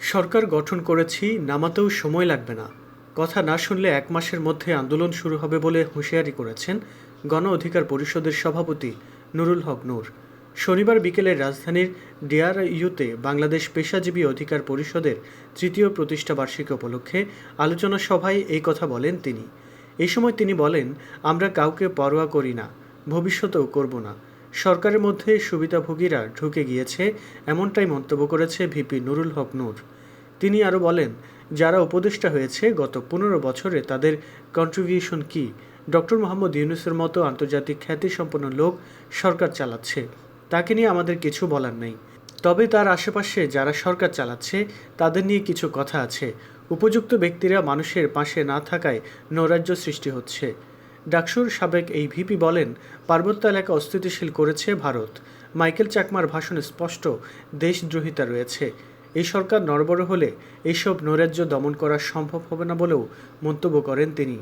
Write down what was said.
সরকার গঠন করেছি, নামাতেও সময় লাগবে না। কথা না শুনলে এক মাসের মধ্যে আন্দোলন শুরু হবে বলে হুঁশিয়ারি করেছেন গণ অধিকার পরিষদের সভাপতি নুরুল হক নূর। শনিবার বিকেলে রাজধানীর ডিআরইউতে বাংলাদেশ পেশাজীবী অধিকার পরিষদের তৃতীয় প্রতিষ্ঠা বার্ষিকী উপলক্ষে আলোচনা সভায় এই কথা বলেন তিনি। এই সময় তিনি বলেন, আমরা কাউকে পরোয়া করি না, ভবিষ্যতেও করব না। সরকারের মধ্যে সুবিধাভোগীরা ঢুকে গিয়েছে, এমনটাই মন্তব্য করেছে ভিপি নুরুল হক নূর। তিনি আরও বলেন, যারা উপদেষ্টা হয়েছে, গত পনেরো বছরে তাদের কন্ট্রিবিউশন কি? ডক্টর মোহাম্মদ ইউনুসের মতো আন্তর্জাতিক খ্যাতিসম্পন্ন লোক সরকার চালাচ্ছে। তাকে নিয়ে আমাদের কিছু বলার নেই। তবে তার আশেপাশে যারা সরকার চালাচ্ছে, তাদের নিয়ে কিছু কথা আছে। উপযুক্ত ব্যক্তিরা মানুষের পাশে না থাকায় নৈরাজ্য সৃষ্টি হচ্ছে। ডাকসুর সাবেক এই ভিপি বলেন, পার্বত্য এলাকা অস্থিতিশীল করেছে ভারত। মাইকেল চাকমার ভাষণে স্পষ্ট, দেশদ্রোহিতা রয়েছে। এই সরকার নরবর হলে এইসব নৈরাজ্য দমন করা সম্ভব হবে না বলেও মন্তব্য করেন তিনি।